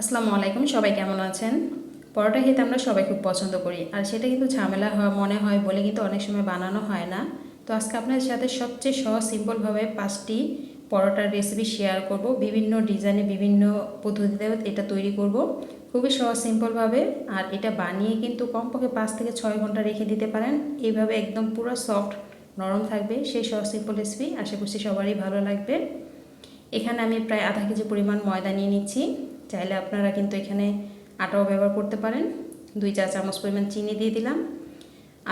আসসালামু আলাইকুম, সবাই কেমন আছেন? পরোটা খেতে আমরা সবাই খুব পছন্দ করি, আর সেটা কিন্তু ঝামেলা মনে হয় বলে কিন্তু অনেক সময় বানানো হয় না। তো আজকে আপনাদের সাথে সবচেয়ে সহজ সিম্পলভাবে পাঁচটি পরোটার রেসিপি শেয়ার করব। বিভিন্ন ডিজাইনে বিভিন্ন পদ্ধতিতে এটা তৈরি করব। খুবই সহজ সিম্পলভাবে আর এটা বানিয়ে কিন্তু কমপক্ষে পাঁচ থেকে ছয় ঘণ্টা রেখে দিতে পারেন। এইভাবে একদম পুরো সফট নরম থাকবে সেই সহজ সিম্পল রেসিপি আশা করছি সবারই ভালো লাগবে। এখানে আমি প্রায় আধা কেজি পরিমাণ ময়দা নিয়ে নিচ্ছি। চাইলে আপনারা কিন্তু এখানে আটাও ব্যবহার করতে পারেন। দুই চা চামচ পরিমাণ চিনি দিয়ে দিলাম।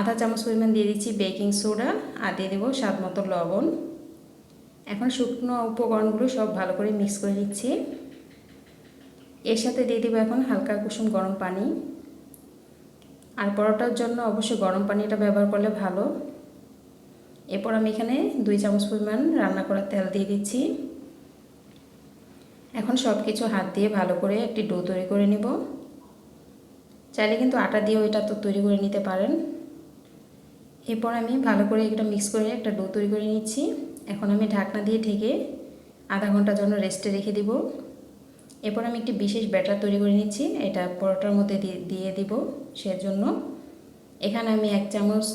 আধা চামচ পরিমাণ দিয়ে দিচ্ছি বেকিং সোডা আর দিয়ে দেবো স্বাদ মতো লবণ। এখন শুকনো উপকরণগুলো সব ভালো করে মিক্স করে নিচ্ছি। এর সাথে দিয়ে দেবো এখন হালকা কুসুম গরম পানি। আর পরোটার জন্য অবশ্যই গরম পানিটা ব্যবহার করলে ভালো। এরপর আমি এখানে দুই চামচ পরিমাণ রান্না করা তেল দিয়ে দিচ্ছি। এখন সব কিছু হাত দিয়ে ভালো করে একটি ডো তৈরি করে নিব। চাইলে কিন্তু আটা দিয়েও এটা তো তৈরি করে নিতে পারেন। এরপর আমি ভালো করে এটা মিক্স করে একটা ডো তৈরি করে নিচ্ছি। এখন আমি ঢাকনা দিয়ে ঢেকে আধা ঘণ্টার জন্য রেস্টে রেখে দিব। এরপর আমি একটি বিশেষ ব্যাটার তৈরি করে নিচ্ছি। এটা পরোটার মধ্যে দিয়ে দিব সেজন্য। এখানে আমি এক চামচ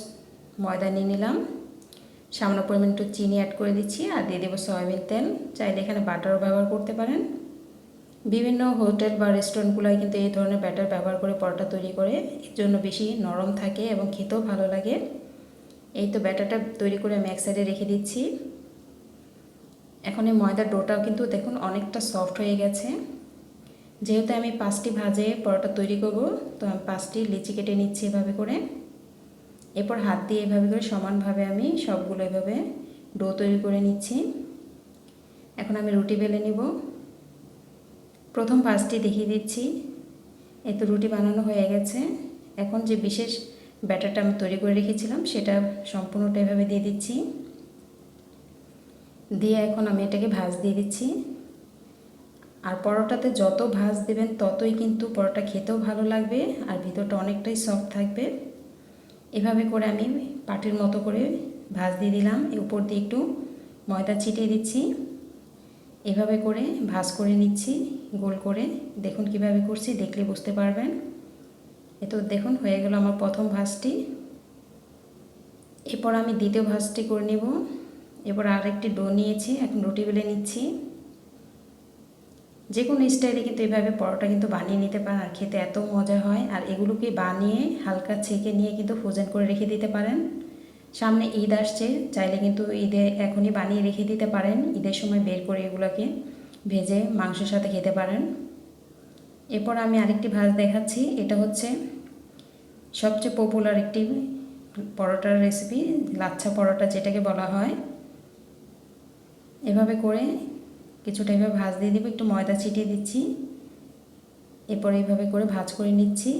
ময়দা নিয়ে নিলাম। সামান্য পরিমাণ একটু চিনি অ্যাড করে দিচ্ছি আর দিয়ে দেবো সয়াবিন তেল। চাইলে এখানে বাটারও ব্যবহার করতে পারেন। বিভিন্ন হোটেল বা রেস্টুরেন্টগুলোয় কিন্তু এই ধরনের ব্যাটার ব্যবহার করে পরোটা তৈরি করে, এর জন্য বেশি নরম থাকে এবং খেতেও ভালো লাগে। এই তো ব্যাটারটা তৈরি করে আমি এক সাইডে রেখে দিচ্ছি। এখন এই ময়দার ডোটাও কিন্তু দেখুন অনেকটা সফট হয়ে গেছে। যেহেতু আমি পাঁচটি ভাজে পরোটা তৈরি করব, তো আমি পাঁচটি লিচি কেটে নিচ্ছি এভাবে করে। এরপর হাত দিয়ে এভাবে করে সমানভাবে আমি সবগুলো এভাবে ডো তৈরি করে নিচ্ছি। এখন আমি রুটি বেলে নিব। প্রথম পাঁচটি দেখিয়ে দিচ্ছি। এই তো রুটি বানানো হয়ে গেছে। এখন যে বিশেষ ব্যাটারটা আমি তৈরি করে রেখেছিলাম, সেটা সম্পূর্ণটা এভাবে দিয়ে দিচ্ছি। দিয়ে এখন আমি এটাকে ভাজ দিয়ে দিচ্ছি। আর পরোটাতে যত ভাজ দেবেন, ততই কিন্তু পরোটা খেতেও ভালো লাগবে আর ভিতরটা অনেকটাই সফট থাকবে। এভাবে করে আমি পাটির মতো করে ভাজ দিয়ে দিলাম। উপর দিয়ে একটু ময়দা ছিটিয়ে দিচ্ছি। এভাবে করে ভাজ করে নিচ্ছি, গোল করে। দেখুন কীভাবে করছি, দেখলে বুঝতে পারবেন। এ তো দেখুন, হয়ে গেল আমার প্রথম ভাজটি। এরপর আমি দ্বিতীয় ভাজটি করে নেব। এরপর আরেকটি ডো নিয়েছি, এখন রুটি বেলে নিচ্ছি। যে কোনো স্টাইলে কিন্তু এভাবে পরোটা কিন্তু বানিয়ে নিতে পারেন, আর খেতে এত মজা হয়। আর এগুলোকে বানিয়ে হালকা ছেঁকে নিয়ে কিন্তু ফ্রোজেন করে রেখে দিতে পারেন। সামনে ঈদ আসছে, চাইলে কিন্তু ঈদে এখনই বানিয়ে রেখে দিতে পারেন। ঈদের সময় বের করে এগুলোকে ভেজে মাংসের সাথে খেতে পারেন। এরপর আমি আরেকটি ভাজ দেখাচ্ছি। এটা হচ্ছে সবচেয়ে পপুলার একটি পরোটার রেসিপি লাচ্ছা পরোটা যেটাকে বলা হয়। এভাবে করে কিছুটা এভাবে ভাজ দিয়ে দিব, একটু ময়দা ছিটিয়ে দিচ্ছি। এরপর এইভাবে করে ভাজ করে নিচ্ছি।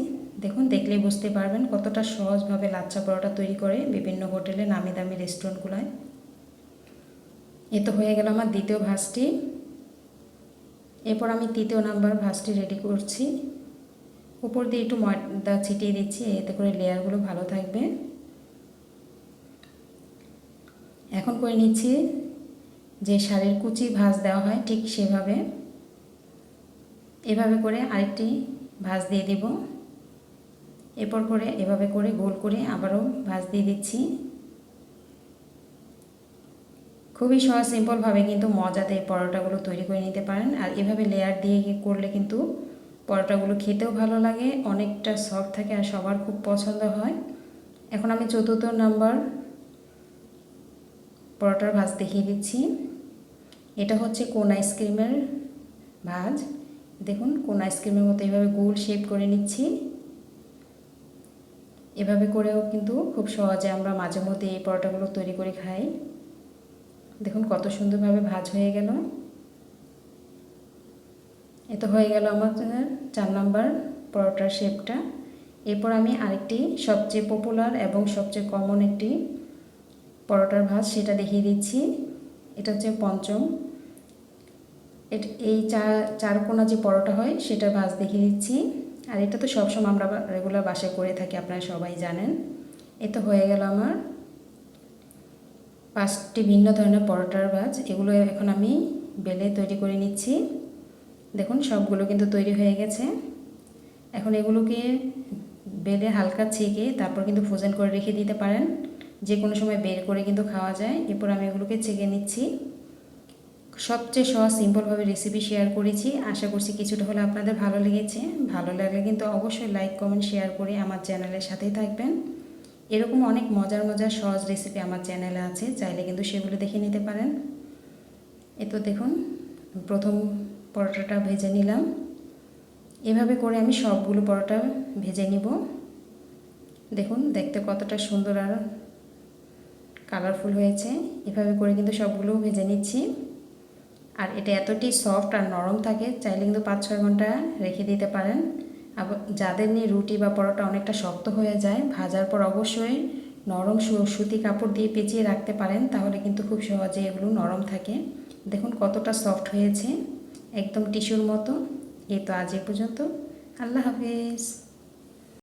দেখুন, দেখলেই বুঝতে পারবেন কতটা সহজভাবে লাচ্চা পরোটা তৈরি করে বিভিন্ন হোটেলে নামি দামি রেস্টুরেন্টগুলোয়। এ তো হয়ে গেল আমার দ্বিতীয় ভাজটি। এরপর আমি তৃতীয় নাম্বার ভাজটি রেডি করছি। উপর দিয়ে একটু ময়দা ছিটিয়ে দিচ্ছি, এতে করে লেয়ারগুলো ভালো থাকবে। এখন করে নিচ্ছি যে সারের কুচি ভাজ দেওয়া হয়, ঠিক সেভাবে। এভাবে করে আরেকটি ভাজ দিয়ে দেব। এরপর করে এভাবে করে গোল করে আবারও ভাজ দিয়ে দিচ্ছি। খুবই সহজ সিম্পলভাবে কিন্তু মজাতে এই পরোটাগুলো তৈরি করে নিতে পারেন। আর এভাবে লেয়ার দিয়ে করলে কিন্তু পরোটাগুলো খেতেও ভালো লাগে, অনেকটা সফট থাকে আর সবার খুব পছন্দ হয়। এখন আমি চতুর্থ নাম্বার পরোটার ভাজ দেখিয়ে দিচ্ছি। এটা হচ্ছে কোন আইসক্রিমের ভাজ। দেখুন, কোন আইসক্রিমের মতো এভাবে গোল শেপ করে নিচ্ছি। এভাবে করেও কিন্তু খুব সহজে আমরা মাঝে মধ্যে এই পরোটাগুলো তৈরি করে খাই। দেখুন, কত সুন্দরভাবে ভাজ হয়ে গেল। এ তো হয়ে গেল আমার চার নাম্বার পরোটার শেপটা এরপর আমি আরেকটি সবচেয়ে পপুলার এবং সবচেয়ে কমন একটি পরোটার ভাজ সেটা দেখিয়ে দিচ্ছি। এটা হচ্ছে পঞ্চম। এই চার, চারকোনা যে পরোটা হয় সেটা ভাজ দেখিয়ে দিচ্ছি। আর এটা তো সবসময় আমরা রেগুলার বাসায় করে থাকি, আপনারা সবাই জানেন। এ তো হয়ে গেল আমার পাঁচটি ভিন্ন ধরনের পরোটার ভাজ এগুলো এখন আমি বেলে তৈরি করে নিচ্ছি। দেখুন, সবগুলো কিন্তু তৈরি হয়ে গেছে। এখন এগুলোকে বেলে হালকা ছেঁকে তারপর কিন্তু ফ্রোজেন করে রেখে দিতে পারেন। যে কোনো সময় বের করে কিন্তু খাওয়া যায়। এরপর আমি এগুলোকে ছেঁকে নিচ্ছি। সবচেয়ে সহজ, সিম্পলভাবে রেসিপি শেয়ার করেছি। আশা করছি কিছুটা হলে আপনাদের ভালো লেগেছে। ভালো লাগলে কিন্তু অবশ্যই লাইক কমেন্ট শেয়ার করে আমার চ্যানেলের সাথেই থাকবেন। এরকম অনেক মজার মজার, সহজ রেসিপি আমার চ্যানেলে আছে। চাইলে কিন্তু সেগুলো দেখে নিতে পারেন। এ তো দেখুন, প্রথম পরোটাটা ভেজে নিলাম। এভাবে করে আমি সবগুলো পরোটা ভেজে নিব। দেখুন, দেখতে কতটা সুন্দর আর কালারফুল হয়েছে। এভাবে করে কিন্তু সবগুলো ভেজে নিচ্ছি। আর এটা এতটি সফট আর নরম থাকে, চাইলে কিন্তু পাঁচ ছয় ঘণ্টা রেখে দিতে পারেন। যাদের নিয়ে রুটি বা পরোটা অনেকটা শক্ত হয়ে যায়, ভাজার পর অবশ্যই নরম সুতি কাপড় দিয়ে পেঁচিয়ে রাখতে পারেন, তাহলে কিন্তু খুব সহজে এগুলো নরম থাকে। দেখুন কতটা সফট হয়েছে, একদম টিস্যুর মতো। এই তো আজ এ পর্যন্ত। আল্লাহ হাফিজ।